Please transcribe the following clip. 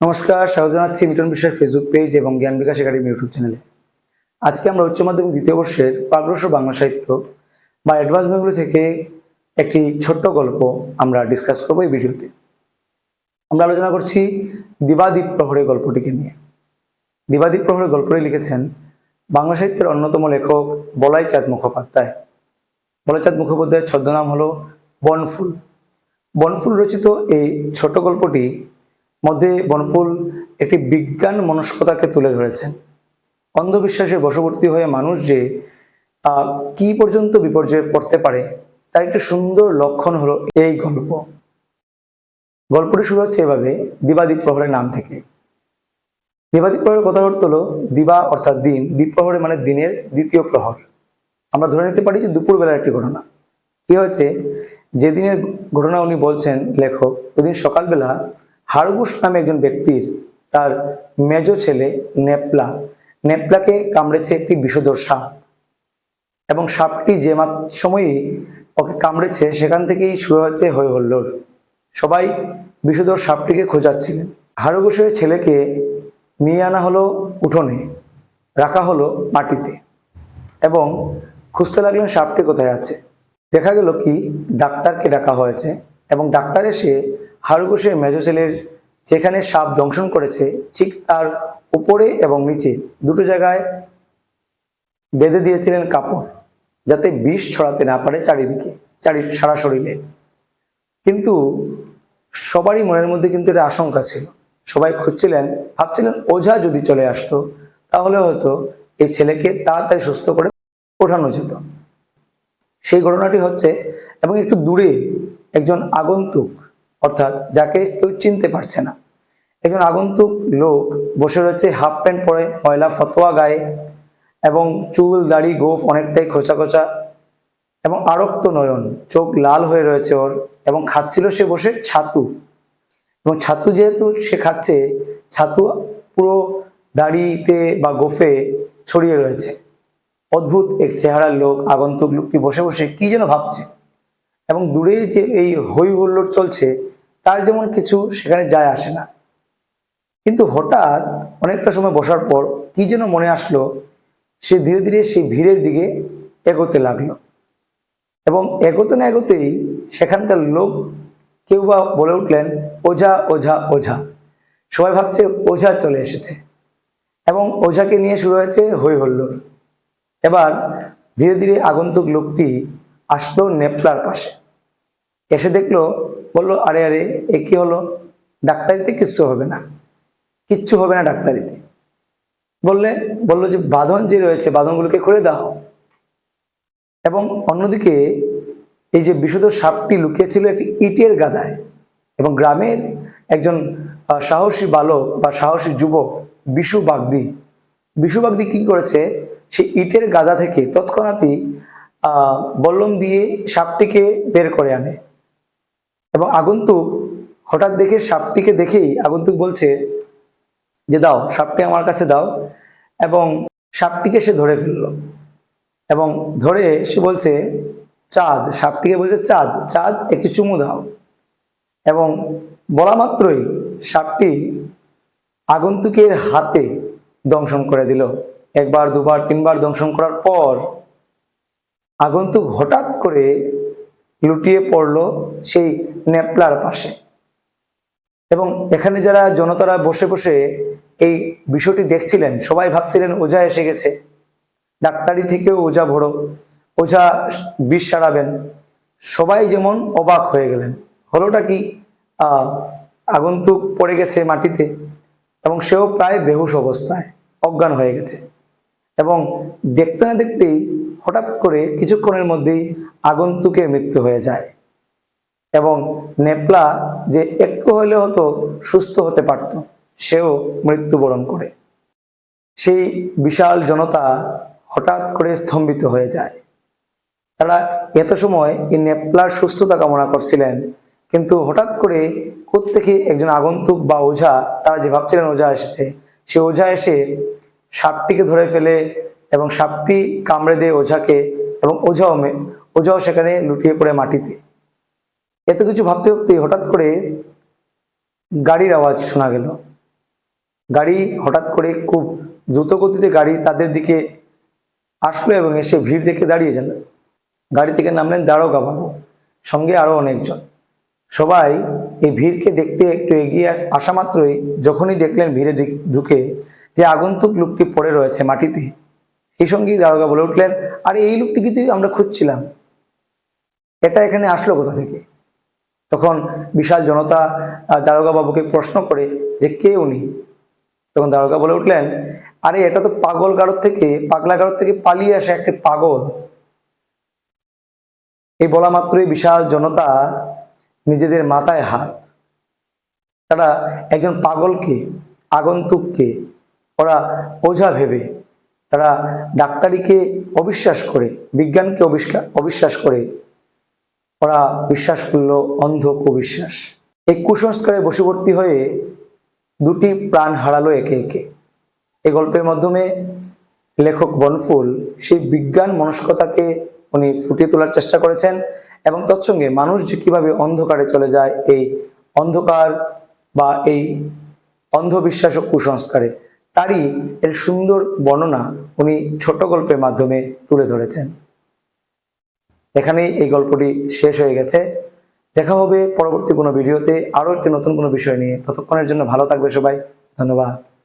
নমস্কার, স্বাগত জানাচ্ছি মিটন বিশ্বের ফেসবুক পেজ এবং জ্ঞান বিকাশ একাডেমি ইউটিউব চ্যানেলে আজকে আমরা উচ্চ মাধ্যমিক দ্বিতীয় বর্ষের প্রাগ্রসর বাংলা সাহিত্য বা অ্যাডভান্স বেঙ্গলি থেকে একটি ছোট্ট গল্প আমরা ডিসকাস করব এই ভিডিওতে আমরা আলোচনা করছি দিবাদীপ প্রহরের গল্পটিকে নিয়ে। দিবাদীপ প্রহরের গল্পটি লিখেছেন বাংলা সাহিত্যের অন্যতম লেখক বলাই চাঁদ মুখোপাধ্যায়। বলাই চাঁদ মুখোপাধ্যায়ের ছদ্মনাম হলো বনফুল। বনফুল রচিত এই ছোট গল্পটি মধ্যে বনফুল একটি বিজ্ঞান মনস্কতাকে তুলে ধরেছেন। অন্ধবিশ্বাসের বশবর্তী হয়ে মানুষ যে কি পর্যন্ত বিপর্যয়ে পড়তে পারে, তার একটি সুন্দর লক্ষণ হলো এই গল্প। গল্পটি শুরু হচ্ছে এভাবে, দিবাদীপ প্রহরের নাম থেকে। দিবাদীপ প্রহরের কথা অর্থ হলো দিবা অর্থাৎ দিন দ্বীপ প্রহরে মানে দিনের দ্বিতীয় প্রহর। আমরা ধরে নিতে পারি যে দুপুরবেলার একটি ঘটনা। কি হয়েছে? যেদিনের ঘটনা উনি বলছেন লেখক ওই দিন সকালবেলা হারগুস নামে একজন ব্যক্তির তার মেজ ছেলে নেপলা। নেপলাকে কামড়েছে একটি বিষধর সাপ এবং সাপটি যে সময়ই ওকে কামড়েছে সেখান থেকেই শুরু হচ্ছে হই হল্লোড়। সবাই বিষধর সাপটিকে খোঁজাচ্ছিলেন। হারগুসের ছেলেকে নিয়ে আনা হলো উঠোনে, রাখা হলো মাটিতে এবং খুঁজতে লাগলেন সাপটি কোথায় আছে। দেখা গেল কি ডাক্তারকে ডাকা হয়েছে এবং ডাক্তার এসে হারুঘোষের মেজ ছেলের যেখানে সাপ দংশন করেছে, ঠিক তার উপরে এবং নিচে দুটো জায়গায় বেঁধে দিয়েছিলেন কাপড়, যাতে বিষ ছড়াতে না পারে চারিদিকে, চারি, সারা শরীরে। কিন্তু সবারই মনের মধ্যে কিন্তু এটা আশঙ্কা ছিল। সবাই খুঁজছিলেন, ভাবছিলেন ওঝা যদি চলে আসতো, তাহলে হয়তো এই ছেলেকে তাড়াতাড়ি সুস্থ করে ওঠানো যেত। সেই ঘটনাটি হচ্ছে, এবং একটু দূরে একজন আগন্তুক অর্থাৎ যাকে কেউ চিনতে পারছে না। একজন আগন্তুক লোক বসে রয়েছে, হাফ প্যান্ট পরে, ময়লা ফতোয়া গায়ে এবং চুল, দাড়ি, গোফ অনেকটাই খোঁচা খোঁচা এবং আরক্ত নয়ন। চোখ লাল হয়ে রয়েছে ওর এবং খাচ্ছিল সে বসে ছাতু। এবং ছাতু যেহেতু সে খাচ্ছে, ছাতু পুরো দাড়িতে বা গোফে ছড়িয়ে রয়েছে। অদ্ভুত এক চেহারার লোক আগন্তুক লোকটি বসে বসে কি যেন ভাবছে। এবং দূরে যে এই হই হুল্লোড় চলছে, তার যেমন কিছু সেখানে যায় আসে না। কিন্তু হঠাৎ অনেকটা সময় বসার পর কি যেন মনে আসলো, সে ধীরে ধীরে সেই ভিড়ের দিকে এগোতে লাগল। এবং এগোতে না এগোতেই সেখানকার লোক কেউ বা বলে উঠলেন, ওঝা ওঝা ওঝা। সবাই ভাবছে, ওঝা চলে এসেছে। এবং ওঝাকে নিয়ে শুরু হয়েছে হই হল্লোড়। এবার ধীরে ধীরে আগন্তুক লোকটি আসলো নেপলার পাশে। এসে দেখল, বলল, আরে আরে, এ কি হলো? ডাক্তারিতে কিচ্ছু হবে না। কিচ্ছু হবে না ডাক্তারিতে। বললে, বলল যে, বাঁধন যে রয়েছে, বাঁধনগুলোকে খুলে দাও। এবং অন্যদিকে এই যে বিশুদ্ধ সাপটি লুকিয়েছিল একটি ইটের গাদায় এবং গ্রামের একজন সাহসী বালক বা সাহসী যুবক, বিশু বাগদি। বিশু বাগদি কি করেছে? সে ইটের গাদা থেকে তৎক্ষণাৎই বল্লম দিয়ে সাপটিকে বের করে আনে। এবং আগন্তুক হঠাৎ দেখে সাপটিকে দেখেই আগন্তুক বলছে যে, দাও, সাপটি আমার কাছে দাও। এবং সাপটিকে সে ধরে ফেলল। এবং ধরে সে বলছে, চাঁদ। সাপটিকে বলছে, চাঁদ চাঁদ, একটি চুমু দাও। এবং বলা মাত্রই সাপটি আগন্তুকের হাতে দংশন করে দিল। একবার, দুবার, তিনবার দংশন করার পর আগন্তুক হঠাৎ করে লুটিয়ে পড়ল সেই নেপলার পাশে। এবং এখানে যারা জনতারা বসে বসে এই বিষয়টি দেখছিলেন, সবাই ভাবছিলেন, ওঝা এসে গেছে। ডাক্তারি থেকেও ওঝা ভরো, ওঝা বিষ সারাবেন। সবাই যেমন অবাক হয়ে গেলেন। হলোটা কি আগন্তুক পড়ে গেছে মাটিতে এবং সেও প্রায় বেহুশ অবস্থায়, অজ্ঞান হয়ে গেছে। এবং দেখতে না দেখতেই হঠাৎ করে কিছুক্ষণের মধ্যেই আগন্তুকের মৃত্যু হয়ে যায়। এবং নেপলা যে একটু হলে হতো, সুস্থ হতে পারত, সেও মৃত্যুবরণ করে। সেই বিশাল জনতা হঠাৎ করে স্তম্ভিত হয়ে যায়। তারা এত সময় এই নেপলার সুস্থতা কামনা করছিলেন, কিন্তু হঠাৎ করে প্রত্যেকে একজন আগন্তুক বা ওঝা, তারা যে ভাবছিলেন ওঝা এসেছে সে ওঝা এসে সাপটিকে ধরে ফেলে এবং সাপটি কামড়ে দেয় ওঝাকে এবং ওঝাও ওঝাও সেখানে লুটিয়ে পড়ে মাটিতে। এত কিছু ভাবতে ভাবতে হঠাৎ করে গাড়ির আওয়াজ শোনা গেল। গাড়ি হঠাৎ করে খুব দ্রুত গতিতে গাড়ি তাদের দিকে আসলো এবং এসে ভিড় দেখে দাঁড়িয়েছেন গাড়ি থেকে নামলেন দারোগা বাবু, সঙ্গে আরও অনেকজন। সবাই এই ভিড়কে দেখতে একটু এগিয়ে আসা মাত্রই যখনই দেখলেন ভিড়ে ঢুকে যে আগন্তুক লোকটি পড়ে রয়েছে মাটিতে সেই সঙ্গেই দারোগা বলে উঠলেন, আরে, এই লোকটি কিন্তু আমরা খুঁজছিলাম। এটা এখানে আসলো কোথা থেকে? তখন বিশাল জনতা দারোগা বাবুকে প্রশ্ন করে যে, কে উনি? তখন দারোগা বলে উঠলেন, আরে, এটা তো পাগল গারদ থেকে, পাগলা গারদ থেকে পালিয়ে আসে একটি পাগল। এই বলা মাত্রই বিশাল জনতা নিজেদের মাথায় হাত। তারা একজন পাগলকে, আগন্তুককে, ওরা ওঝা ভেবে তারা ডাক্তারিকে অবিশ্বাস করে, বিজ্ঞানকে অবিষ্কার অবিশ্বাস করে। ওরা বিশ্বাস করল অন্ধ কুবিশ্বাস। এই কুসংস্কারে বশবর্তী হয়ে দুটি প্রাণ হারালো একে একে। এই গল্পের মাধ্যমে লেখক বনফুল সেই বিজ্ঞান মনস্কতাকে উনি ফুটিয়ে তোলার চেষ্টা করেছেন এবং তৎসঙ্গে মানুষ যে কীভাবে অন্ধকারে চলে যায়, এই অন্ধকার বা এই অন্ধবিশ্বাস ও কুসংস্কারে তারই এর সুন্দর বর্ণনা উনি ছোট গল্পের মাধ্যমে তুলে ধরেছেন। এখানেই এই গল্পটি শেষ হয়ে গেছে। দেখা হবে পরবর্তী কোনো ভিডিওতে আরও একটি নতুন কোনো বিষয় নিয়ে। ততক্ষণের জন্য ভালো থাকবে সবাই। ধন্যবাদ।